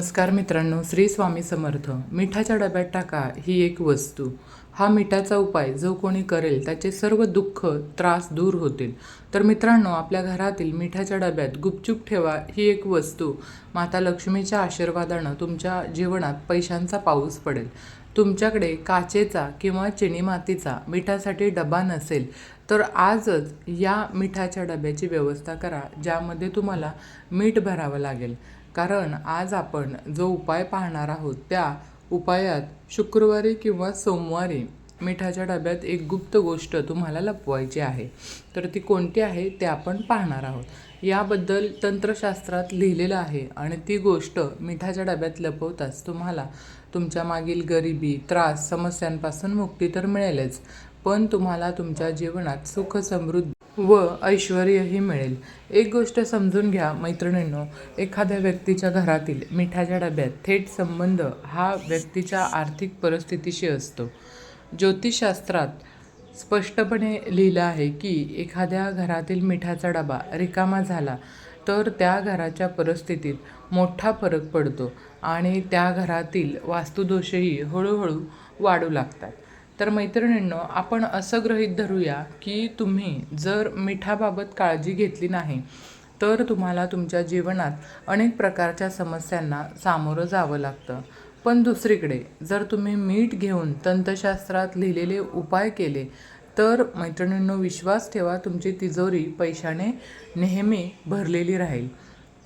नमस्कार मित्रांनो श्री स्वामी समर्थ. मिठाच्या डब्यात टाका ही एक वस्तू. हा मिठाचा उपाय जो कोणी करेल त्याचे सर्व दुःख त्रास दूर होतील. तर मित्रांनो आपल्या घरातील मिठाच्या डब्यात गुपचूप ठेवा ही एक वस्तू. माता लक्ष्मीच्या आशीर्वादानं तुमच्या जीवनात पैशांचा पाऊस पडेल. तुमच्याकडे काचेचा किंवा चिनी मातीचा मिठासाठी डबा नसेल तर आजच या मिठाच्या डब्याची व्यवस्था करा ज्यामध्ये तुम्हाला मीठ भरावं लागेल. कारण आज आपण जो उपाय पाहणार आहोत त्या उपायात शुक्रवारी किंवा सोमवारी मिठाच्या डब्यात एक गुप्त गोष्ट तुम्हाला लपवायची आहे. तर ती कोणती आहे ते आपण पाहणार आहोत. याबद्दल तंत्रशास्त्रात लिहिलेलं आहे आणि ती गोष्ट मिठाच्या डब्यात लपवताच तुम्हाला तुमच्या मागील गरिबी त्रास समस्यांपासून मुक्ती तर मिळेलच. पण तुम्हाला तुमच्या जीवनात सुख समृद्धी व ऐश्वर्यही मिळेल. एक गोष्ट समजून घ्या मैत्रिणींनो. एखाद्या व्यक्तीच्या घरातील मिठाच्या डब्यात थेट संबंध हा व्यक्तीच्या आर्थिक परिस्थितीशी असतो. ज्योतिषशास्त्रात स्पष्टपणे लिहिलं आहे की एखाद्या घरातील मिठाचा डबा रिकामा झाला तर त्या घराच्या परिस्थितीत मोठा फरक पडतो आणि त्या घरातील वास्तुदोषही हळूहळू वाढू लागतात. तर मैत्रिणींनो आपण असं गृहीत धरूया की तुम्ही जर मिठाबाबत काळजी घेतली नाही तर तुम्हाला तुमच्या जीवनात अनेक प्रकारच्या समस्यांना सामोरं जावं लागतं. पण दुसरीकडे जर तुम्ही मीठ घेऊन तंतशास्त्रात लिहिलेले उपाय केले तर मैत्रिणींनो विश्वास ठेवा तुमची तिजोरी पैशाने नेहमी भरलेली राहील.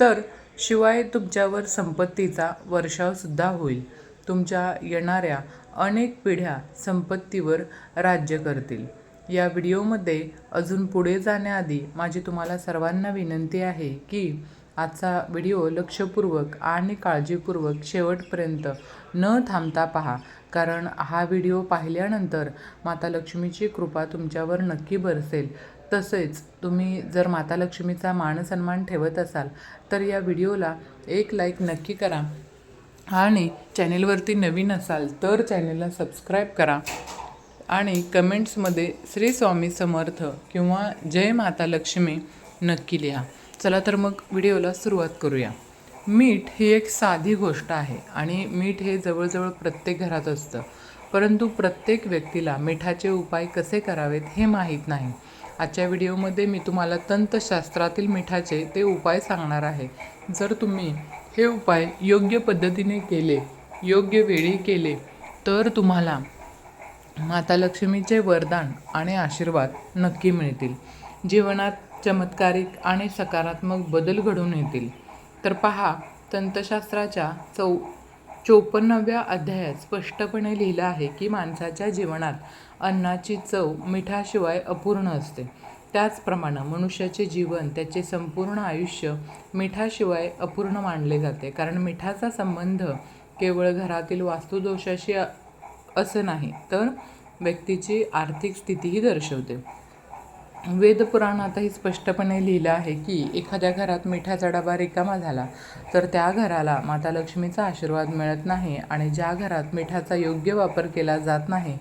तर शिवाय तुमच्यावर संपत्तीचा वर्षावसुद्धा होईल. तुमच्या येणाऱ्या अनेक पिढ्या संपत्तीवर राज्य करतील. या व्हिडिओमध्ये अजून पुढे जाण्याआधी माझी तुम्हाला सर्वांना विनंती आहे की आजचा व्हिडिओ लक्षपूर्वक आणि काळजीपूर्वक शेवटपर्यंत न थांबता पहा. कारण हा व्हिडिओ पाहिल्यानंतर माता लक्ष्मीची कृपा तुमच्यावर नक्की बरसेल. तसेच तुम्ही जर माता लक्ष्मीचा मानसन्मान ठेवत असाल तर या व्हिडिओला एक लाईक नक्की करा. आणि चॅनेलवरती नवीन असाल तर चॅनेलला सबस्क्राईब करा. आणि कमेंट्समध्ये श्री स्वामी समर्थ किंवा जय माता लक्ष्मी नक्की लिहा. चला तर मग व्हिडिओला सुरुवात करूया. मीठ ही एक साधी गोष्ट आहे आणि मीठ हे जवळजवळ प्रत्येक घरात असतं. परंतु प्रत्येक व्यक्तीला मिठाचे उपाय कसे करावेत हे माहीत नाही. आजच्या व्हिडिओमध्ये मी तुम्हाला तंतशास्त्रातील मिठाचे ते उपाय सांगणार आहे. जर तुम्ही हे उपाय योग्य पद्धतीने केले योग्य वेळी केले तर तुम्हाला माता लक्ष्मीचे वरदान आणि आशीर्वाद नक्की मिळतील. जीवनात चमत्कारिक आणि सकारात्मक बदल घडून येतील. तर पहा तंतशास्त्राच्या चौ चोपन्नाव्या अध्यायात स्पष्टपणे लिहिलं आहे की माणसाच्या जीवनात अन्नाची चव मिठाशिवाय अपूर्ण असते. त्याचप्रमाणे मनुष्याचे जीवन त्याचे संपूर्ण आयुष्य मिठाशिवाय अपूर्ण मानले जाते. कारण मिठाचा संबंध केवळ घरातील वास्तुदोषाशी असं नाही तर व्यक्तीची आर्थिक स्थितीही दर्शवते. वेदपुराणातही स्पष्टपणे लिहिलं आहे की एखाद्या घरात मिठाचा डबा रिकामा झाला तर त्या घराला माता लक्ष्मीचा आशीर्वाद मिळत नाही आणि ज्या घरात मिठाचा योग्य वापर केला जात नाही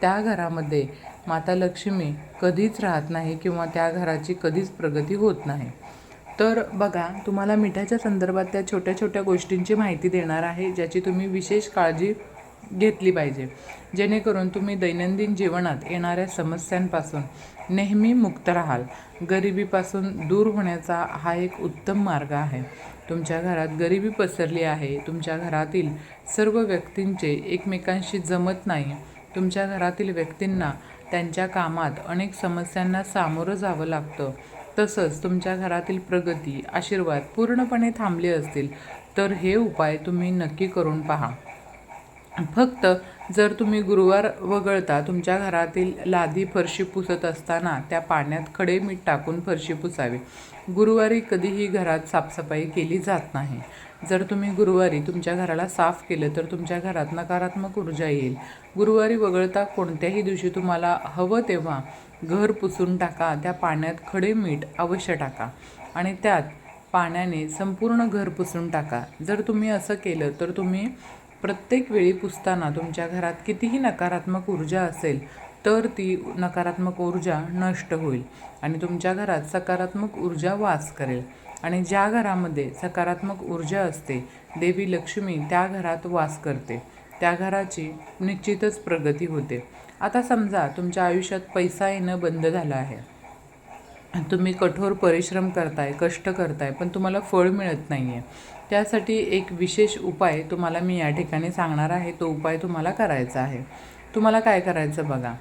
त्या घरामध्ये माता लक्ष्मी कधीच राहत नाही किंवा त्या घराची कधीच प्रगती होत नाही. तर बघा तुम्हाला मिठाच्या संदर्भात त्या छोट्या छोट्या गोष्टींची माहिती देणार आहे ज्याची तुम्ही विशेष काळजी घेतली पाहिजे. जेणेकरून तुम्ही दैनंदिन जीवनात येणाऱ्या समस्यांपासून नेहमी मुक्त राहाल. गरिबीपासून दूर होण्याचा हा एक उत्तम मार्ग आहे. तुमच्या घरात गरिबी पसरली आहे तुमच्या घरातील सर्व व्यक्तींचे एकमेकांशी जमत नाही तुमच्या घरातील व्यक्तींना त्यांच्या कामात अनेक समस्यांना सामोरं जावं लागतं. तसंच तुमच्या घरातील प्रगती आशीर्वाद पूर्णपणे थांबले असतील तर हे उपाय तुम्ही नक्की करून पहा. फक्त जर तुम्ही गुरुवार वगळता तुमच्या घरातील लादी फरशी पुसत असताना त्या पाण्यात खडे मीठ टाकून फरशी पुसावी. गुरुवारी कधीही घरात साफसफाई केली जात नाही. जर तुम्ही गुरुवारी तुमच्या घराला साफ केलं तर तुमच्या घरात नकारात्मक ऊर्जा येईल. गुरुवारी वगळता कोणत्याही दिवशी तुम्हाला हवं तेव्हा घर पुसून टाका त्या पाण्यात खडे मीठ अवश्य टाका आणि त्यात पाण्याने संपूर्ण घर पुसून टाका. जर तुम्ही असं केलं तर तुम्ही प्रत्येक वेळी पुसताना तुमच्या घरात कितीही नकारात्मक ऊर्जा असेल तर ती नकारात्मक ऊर्जा नष्ट होईल आणि तुमच्या घरात सकारात्मक ऊर्जा वास करेल. आणि ज्या घरामध्ये सकारात्मक ऊर्जा असते देवी लक्ष्मी त्या घरात वास करते. त्या घराची निश्चितच प्रगती होते. आता समजा तुमच्या आयुष्यात पैसा येणं बंद झालं आहे. तुम्ही कठोर परिश्रम करताय कष्ट करताय पण तुम्हाला फळ मिळत नाही आहे त्यासाठी एक विशेष उपाय तुम्हाला मी या ठिकाणी सांगणार आहे. तो उपाय तुम्हाला करायचा आहे. तुम्हाला काय करायचं बघा?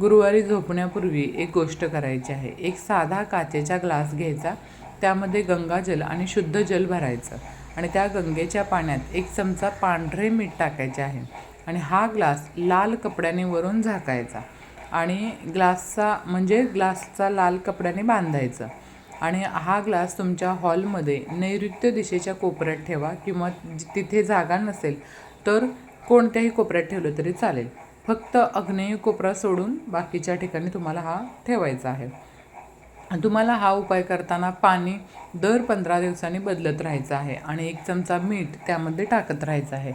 गुरुवारी झोपण्यापूर्वी एक गोष्ट करायची आहे. एक साधा काचेचा ग्लास घ्यायचा त्यामध्ये गंगाजल आणि शुद्ध जल भरायचं आणि त्या गंगेच्या पाण्यात एक चमचा पांढरे मीठ टाकायचे आहे आणि हा ग्लास लाल कपड्याने वरून झाकायचा आणि ग्लासचा म्हणजे ग्लासचा लाल कपड्याने बांधायचं आणि हा ग्लास तुमच्या हॉलमध्ये नैऋत्य दिशेच्या कोपऱ्यात ठेवा किंवा तिथे जागा नसेल तर कोणत्याही कोपऱ्यात ठेवलं तरी चालेल. फक्त अग्नेय कोपरा सोडून बाकीच्या ठिकाणी तुम्हाला हा ठेवायचा आहे. तुम्हाला हा उपाय करताना पाणी दर पंधरा दिवसांनी बदलत राहायचं आहे आणि एक चमचा मीठ त्यामध्ये टाकत राहायचं आहे.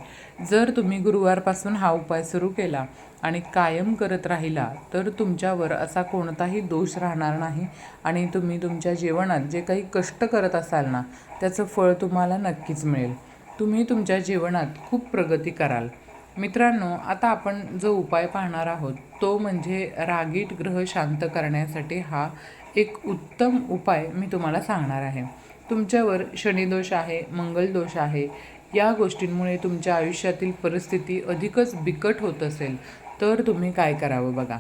जर तुम्ही गुरुवारपासून हा उपाय सुरू केला आणि कायम करत राहिला तर तुमच्यावर असा कोणताही दोष राहणार नाही आणि तुम्ही तुमच्या जीवनात जे काही कष्ट करत असाल ना त्याचं फळ तुम्हाला नक्कीच मिळेल. तुम्ही तुमच्या जीवनात खूप प्रगती कराल. मित्रांनो आता आपण जो उपाय पाहणार आहोत तो म्हणजे रागीट ग्रह शांत करण्यासाठी हा एक उत्तम उपाय मी तुम्हाला सांगणार आहे. तुमच्यावर शनिदोष आहे मंगलदोष आहे या गोष्टींमुळे तुमच्या आयुष्यातील परिस्थिती अधिकच बिकट होत असेल तर तुम्ही काय करावं बघा.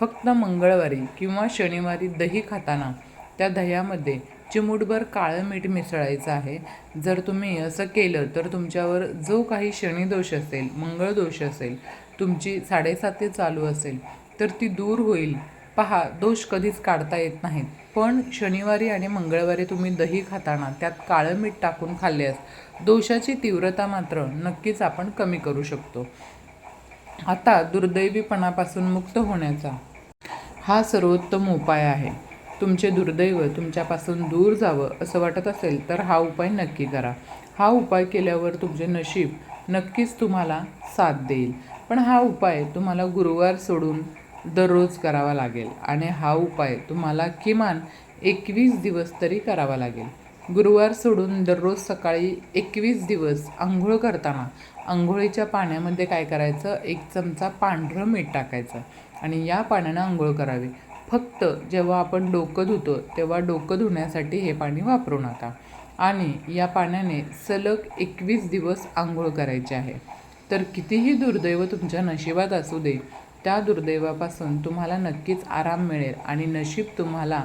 फक्त मंगळवारी किंवा शनिवारी दही खाताना त्या दह्यामध्ये चिमूटभर काळं मीठ मिसळायचं आहे. जर तुम्ही असं केलं तर तुमच्यावर जो काही शनिदोष असेल मंगळदोष असेल तुमची साडेसाती चालू असेल तर ती दूर होईल. पहा दोष कधीच काढता येत नाहीत. पण शनिवारी आणि मंगळवारी तुम्ही दही खाताना त्यात काळं मीठ टाकून खाल्ल्यास दोषाची तीव्रता मात्र नक्कीच आपण कमी करू शकतो. आता दुर्दैवीपणापासून मुक्त होण्याचा हा सर्वोत्तम उपाय आहे. तुमचे दुर्दैव तुमच्यापासून दूर जावं असं वाटत असेल तर हा उपाय नक्की करा. हा उपाय केल्यावर तुमचे नशीब नक्कीच तुम्हाला साथ देईल. पण हा उपाय तुम्हाला गुरुवार सोडून दररोज करावा लागेल आणि हा उपाय तुम्हाला किमान एकवीस दिवस तरी करावा लागेल. गुरुवार सोडून दररोज सकाळी एकवीस दिवस आंघोळ करताना आंघोळीच्या पाण्यामध्ये काय करायचं? एक चमचा पांढरं मीठ टाकायचं आणि या पाण्यानं आंघोळ करावी. फक्त जेव्हा आपण डोकं धुतो तेव्हा डोकं धुण्यासाठी हे पाणी वापरू नका. आणि या पाण्याने सलग एकवीस दिवस आंघोळ करायची आहे. तर कितीही दुर्दैव तुमच्या नशिबात असू दे त्या दुर्दैवापासून तुम्हाला नक्कीच आराम मिळेल आणि नशीब तुम्हाला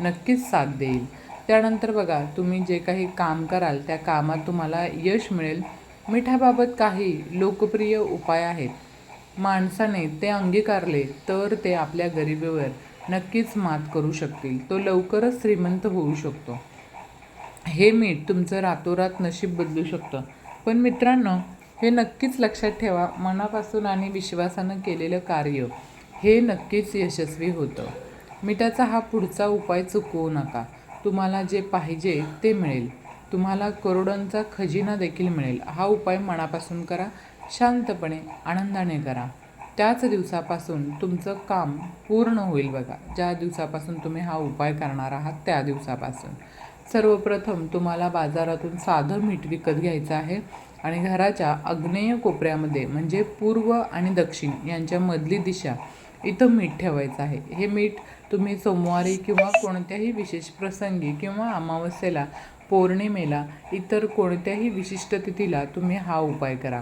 नक्कीच साथ देईल. त्यानंतर बघा तुम्ही जे काही काम कराल त्या कामात तुम्हाला यश मिळेल. मिठाबाबत काही लोकप्रिय उपाय आहेत. माणसाने ते अंगीकारले तर ते आपल्या गरिबीवर नक्कीच मात करू शकतील. तो लवकरच श्रीमंत होऊ शकतो. हे मीठ तुमचं रातोरात नशीब बदलू शकतं. पण मित्रांनो हे नक्कीच लक्षात ठेवा मनापासून आणि विश्वासानं केलेलं कार्य हे नक्कीच यशस्वी होतं. मिठाचा हा पुढचा उपाय चुकवू नका. तुम्हाला जे पाहिजे ते मिळेल. तुम्हाला करोडांचा खजिना देखील मिळेल. हा उपाय मनापासून करा शांतपणे आनंदाने करा. त्याच दिवसापासून तुमचं काम पूर्ण होईल बघा. ज्या दिवसापासून तुम्ही हा उपाय करणार आहात त्या दिवसापासून. सर्वप्रथम तुम्हाला बाजारातून साधं मीठ विकत घ्यायचं आहे आणि घराच्या आग्नेय कोपऱ्यामध्ये म्हणजे पूर्व आणि दक्षिण यांच्या मधली दिशा इथं मीठ ठेवायचं आहे. हे मीठ तुम्ही सोमवारी किंवा कोणत्याही विशेष प्रसंगी किंवा अमावस्येला पौर्णिमेला इतर कोणत्याही विशिष्ट तिथीला तुम्ही हा उपाय करा.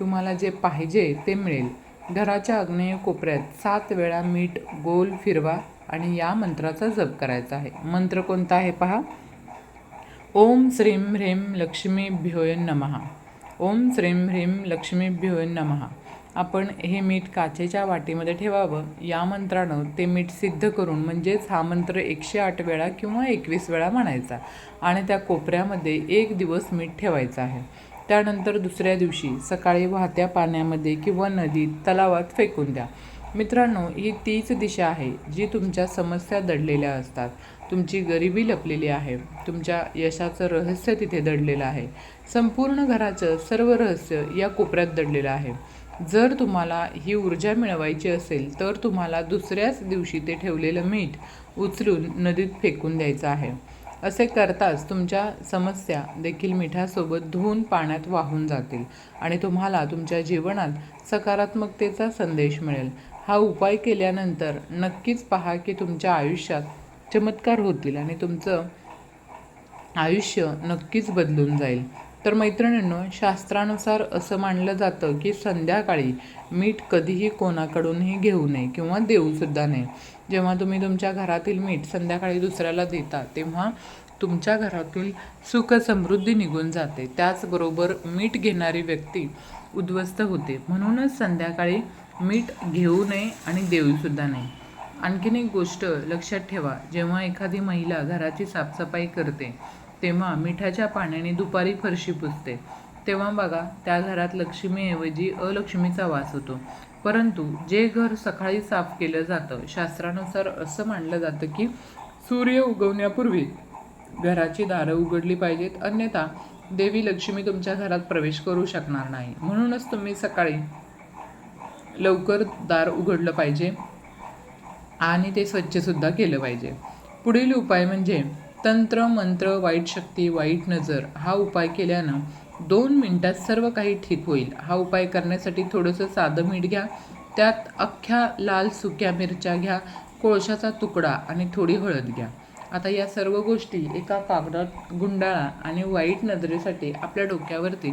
तुम्हाला जे पाहिजे ते मिळेल. घराच्या आग्नेय कोपऱ्यात सात वेळा मीठ गोल फिरवा आणि या मंत्राचा जप करायचा आहे. मंत्र कोणता आहे पहा? ओम श्रीं ह्रीं लक्ष्मीभ्योय नमः. ओम श्रीं ह्रीं लक्ष्मीभ्योय नमः. आपण हे मीठ काचेच्या वाटीमध्ये ठेवावं. या मंत्रानं ते मीठ सिद्ध करून म्हणजेच हा मंत्र एकशे आठ वेळा किंवा एकवीस वेळा म्हणायचा आणि त्या कोपऱ्यामध्ये एक दिवस मीठ ठेवायचं आहे. त्यानंतर दुसऱ्या दिवशी सकाळी वाहत्या पाण्यामध्ये किंवा नदीत तलावात फेकून द्या. मित्रांनो ही तीच दिशा आहे जी तुमच्या समस्या दडलेल्या असतात. तुमची गरिबी लपलेली आहे. तुमच्या यशाचं रहस्य तिथे दडलेलं आहे. संपूर्ण घराचं सर्व रहस्य या कोपऱ्यात दडलेलं आहे. जर तुम्हाला ही ऊर्जा मिळवायची असेल तर तुम्हाला दुसऱ्याच दिवशी ते ठेवलेलं मीठ उचलून नदीत फेकून द्यायचं आहे. असे करताच तुमच्या समस्या देखील मिठासोबत धुवून पाण्यात वाहून जातील आणि तुम्हाला तुमच्या जीवनात सकारात्मकतेचा संदेश मिळेल. हा उपाय केल्यानंतर नक्कीच पहा की तुमच्या आयुष्यात चमत्कार होतील आणि तुमचं आयुष्य नक्कीच बदलून जाईल. तर मैत्रिणींनो शास्त्रानुसार असं मानलं जातं की संध्याकाळी मीठ कधीही कोणाकडूनही घेऊ नये किंवा देऊसुद्धा नये. जेव्हा तुम्ही तुमच्या घरातील मीठ संध्याकाळी दुसऱ्याला देता तेव्हा तुमच्या घरातील सुख समृद्धी निघून जाते. त्याचबरोबर मीठ घेणारी व्यक्ती उद्ध्वस्त होते. म्हणूनच संध्याकाळी मीठ घेऊ नये आणि देऊसुद्धा नाही आणखीन एक गोष्ट लक्षात ठेवा जेव्हा एखादी महिला घराची साफसफाई करते तेव्हा मिठाच्या पाण्याने दुपारी फरशी पुसते. तेव्हा बघा त्या घरात लक्ष्मीऐवजी अलक्ष्मीचा वास होतो. परंतु जे घर सकाळी साफ केलं जातं शास्त्रानुसार असं मानलं जातं की सूर्य उगवण्यापूर्वी घराची दारं उघडली पाहिजेत अन्यथा देवी लक्ष्मी तुमच्या घरात प्रवेश करू शकणार नाही. म्हणूनच तुम्ही सकाळी लवकर दार उघडलं पाहिजे आणि ते स्वच्छसुद्धा केलं पाहिजे. पुढील उपाय म्हणजे तंत्र मंत्र वाईट शक्ती वाईट नजर हा उपाय केल्यानं दोन मिनटात सर्व काही ठीक होईल. हा उपाय करण्यासाठी थोडंसं साधं मीठ घ्या. त्यात अख्ख्या लाल सुक्या मिरच्या घ्या कोळशाचा तुकडा आणि थोडी हळद घ्या. आता या सर्व गोष्टी एका कागदात गुंडाळा आणि वाईट नजरेसाठी आपल्या डोक्यावरती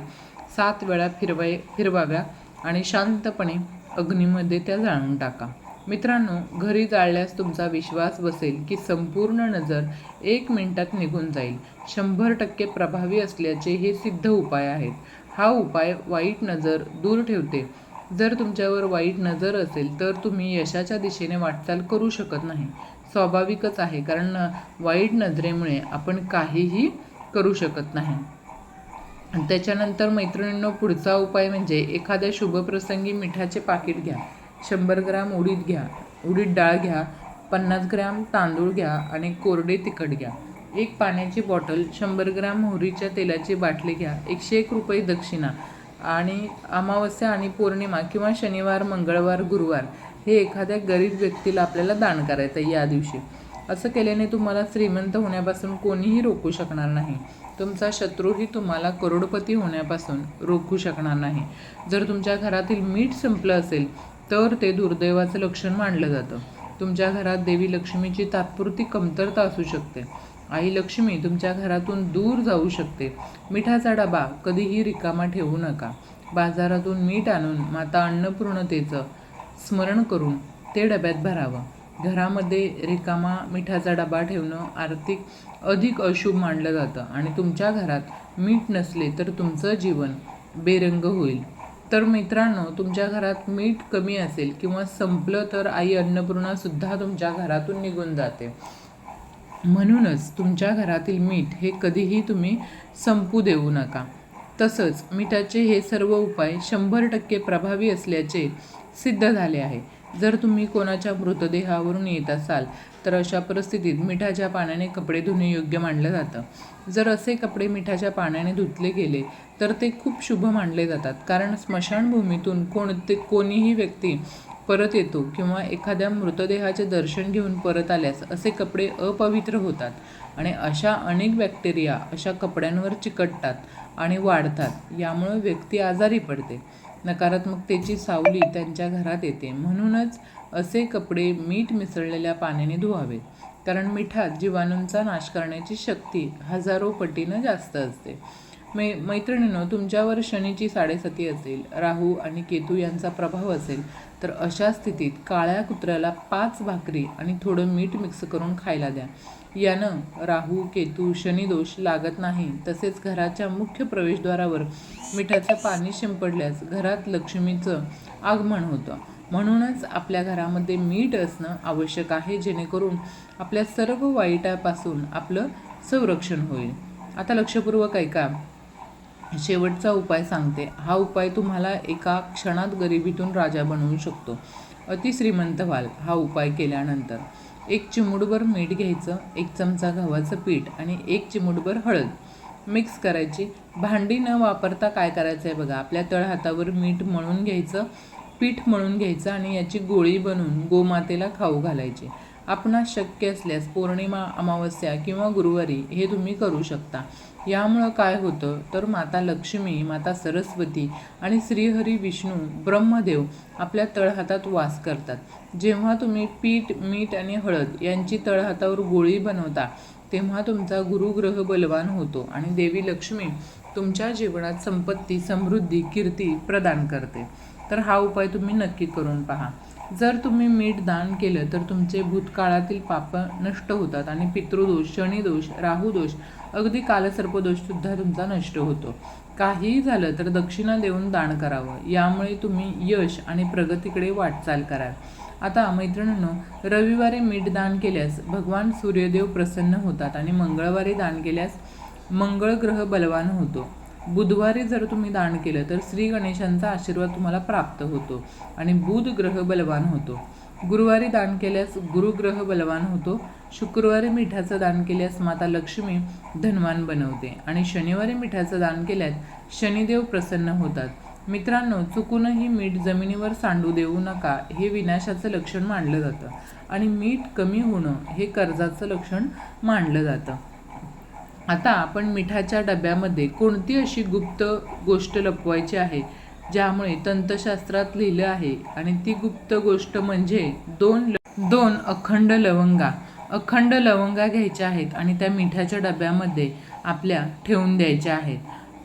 सात वेळा फिरवाय फिरवाव्या आणि शांतपणे अग्नीमध्ये त्या जाळून टाका. मित्रांनो घरी जाळल्यास तुमचा विश्वास बसेल की संपूर्ण नजर एक मिनिटात निघून जाईल. शंभर टक्के प्रभावी असल्याचे हे सिद्ध उपाय आहेत. हा उपाय वाईट नजर दूर ठेवते. जर तुमच्यावर वाईट नजर असेल तर तुम्ही यशाच्या दिशेने वाटचाल करू शकत नाही. स्वाभाविकच आहे कारण वाईट नजरेमुळे आपण काहीही करू शकत नाही. त्याच्यानंतर मैत्रिणींनो पुढचा उपाय म्हणजे एखाद्या शुभप्रसंगी मिठाचे पाकिट घ्या. शंभर ग्रॅम उडीद घ्या. उडीद डाळ घ्या पन्नास ग्रॅम तांदूळ घ्या आणि कोरडे तिखट घ्या. एक पाण्याची बॉटल शंभर ग्रॅम मोहरीच्या तेलाची बाटली घ्या. एकशे एक रुपये दक्षिणा आणि अमावस्या आणि पौर्णिमा किंवा शनिवार मंगळवार गुरुवार हे एखाद्या गरीब व्यक्तीला आपल्याला दान करायचं आहे या दिवशी. असं केल्याने तुम्हाला श्रीमंत होण्यापासून कोणीही रोखू शकणार नाही. तुमचा शत्रूही तुम्हाला करोडपती होण्यापासून रोखू शकणार नाही. जर तुमच्या घरातील मीठ संपलं असेल तर ते दुर्दैवाचं लक्षण मानलं जातं. तुमच्या घरात देवी लक्ष्मीची तात्पुरती कमतरता असू शकते. आई लक्ष्मी तुमच्या घरातून दूर जाऊ शकते. मिठाचा डबा कधीही रिकामा ठेवू नका. बाजारातून मीठ आणून माता अन्नपूर्णतेचं स्मरण करून ते डब्यात भरावं. घरामध्ये रिकामा मिठाचा डबा ठेवणं आर्थिक अधिक अशुभ मानलं जातं आणि तुमच्या घरात मीठ नसले तर तुमचं जीवन बेरंग होईल. तर मित्रांनो तुमच्या घरात मीठ कमी असेल किंवा संपलं तर आई अन्नपूर्णासुद्धा तुमच्या घरातून निघून जाते. म्हणूनच तुमच्या घरातील मीठ हे कधीही तुम्ही संपू देऊ नका. तसंच मिठाचे हे सर्व उपाय शंभर टक्के प्रभावी असल्याचे सिद्ध झाले आहे. जर तुम्ही कोणाच्या मृतदेहावरून येत असाल तर अशा परिस्थितीत मिठाच्या पाण्याने कपडे धुणे योग्य मानलं जातं. जर असे कपडे मिठाच्या पाण्याने धुतले गेले तर ते खूप शुभ मानले जातात. कारण स्मशानभूमीतून कोणते कोणीही व्यक्ती परत येतो किंवा एखाद्या मृतदेहाचे दर्शन घेऊन परत आल्यास असे कपडे अपवित्र होतात आणि अशा अनेक बॅक्टेरिया अशा कपड्यांवर चिकटतात आणि वाढतात यामुळे व्यक्ती आजारी पडते. नकारात्मकतेची सावली त्यांच्या घरात येते. म्हणूनच असे कपडे मीठ मिसळलेल्या पाण्याने धुवावेत. कारण मिठात जीवाणूंचा नाश करण्याची शक्ती हजारो पटीनं जास्त असते. मै मैत्रिणीनं तुमच्यावर शनीची साडेसती असेल राहू आणि केतू यांचा प्रभाव असेल तर अशा स्थितीत काळ्या कुत्र्याला पाच भाकरी आणि थोडं मीठ मिक्स करून खायला द्या. यानं राहू केतू शनिदोष लागत नाही. तसेच घराच्या मुख्य प्रवेशद्वारावर मिठाचं पाणी शिंपडल्यास घरात लक्ष्मीचं आगमन होतं. म्हणूनच आपल्या घरामध्ये मीठ असणं आवश्यक आहे जेणेकरून आपल्या सर्व वाईटापासून आपलं संरक्षण होईल. आता लक्षपूर्वक ऐका. शेवटचा उपाय सांगते. हा उपाय तुम्हाला एका क्षणात गरिबीतून राजा बनवू शकतो. अतिश्रीमंत व्हाल. हा उपाय केल्यानंतर. एक चिमूटभर मीठ घ्यायचं एक चमचा गव्हाचं पीठ आणि एक चिमूटभर हळद. मिक्स करायची. भांडी न वापरता काय करायचं आहे बघा आपल्या तळहातावर मीठ मळून घ्यायचं पीठ मळून घ्यायचं आणि याची गोळी बनवून गोमातेला खाऊ घालायची. आपणास शक्य असल्यास पौर्णिमा अमावस्या किंवा गुरुवारी हे तुम्ही करू शकता. यामुळं काय होतं? तर माता लक्ष्मी माता सरस्वती आणि श्रीहरी विष्णू ब्रह्मदेव आपल्या तळहातात वास करतात. जेव्हा तुम्ही पीठ मीठ आणि हळद यांची तळहातावर गोळी बनवता तेव्हा तुमचा गुरुग्रह बलवान होतो आणि देवी लक्ष्मी तुमच्या जीवनात संपत्ती समृद्धी कीर्ती प्रदान करते. तर हा उपाय तुम्ही नक्की करून पहा. जर तुम्ही मीठ दान केलं तर तुमचे भूतकाळातील पाप नष्ट होतात आणि पितृदोष शनिदोष राहुदोष अगदी कालसर्पदोषसुद्धा तुमचा नष्ट होतो. काहीही झालं तर दक्षिणा देऊन दान करावं. यामुळे तुम्ही यश आणि प्रगतीकडे वाटचाल कराल. आता मैत्रिणींनो रविवारी मीठ दान केल्यास भगवान सूर्यदेव प्रसन्न होतात आणि मंगळवारी दान केल्यास मंगळ ग्रह बलवान होतो. बुधवारी जर तुम्ही दान केलं तर श्री गणेशांचा आशीर्वाद तुम्हाला प्राप्त होतो आणि बुध ग्रह बलवान होतो. गुरुवारी दान केल्यास गुरुग्रह बलवान होतो. शुक्रवारी मिठाचं दान केल्यास माता लक्ष्मी धनवान बनवते आणि शनिवारी मिठाचं दान केल्यास शनिदेव प्रसन्न होतात. मित्रांनो चुकूनही मीठ जमिनीवर सांडू देऊ नका हे विनाशाचं लक्षण मानलं जातं आणि मीठ कमी होणं हे कर्जाचं लक्षण मानलं जातं. आता आपण मिठाच्या डब्यामध्ये कोणती अशी गुप्त गोष्ट लपवायची आहे ज्यामुळे तंतशास्त्रात लिहिलं आहे? आणि ती गुप्त गोष्ट म्हणजे दोन ल- दोन अखंड लवंगा. अखंड लवंगा घ्यायच्या आहेत आणि त्या मिठाच्या डब्यामध्ये आपल्या ठेवून द्यायच्या आहेत.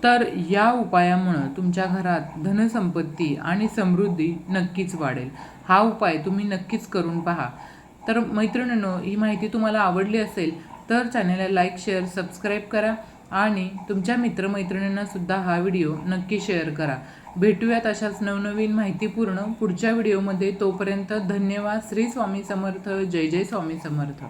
तर या उपायामुळं तुमच्या घरात धनसंपत्ती आणि समृद्धी नक्कीच वाढेल. हा उपाय तुम्ही नक्कीच करून पहा. तर मैत्रिणींनो ही माहिती तुम्हाला आवडली असेल तर चॅनलला लाईक शेअर सबस्क्राईब करा आणि तुमच्या मित्रमैत्रिणींना सुद्धा हा व्हिडिओ नक्की शेअर करा. भेटूयात अशाच नवनवीन माहितीपूर्ण पुढच्या व्हिडिओमध्ये. तोपर्यंत धन्यवाद. श्री स्वामी समर्थ. जय जय स्वामी समर्थ.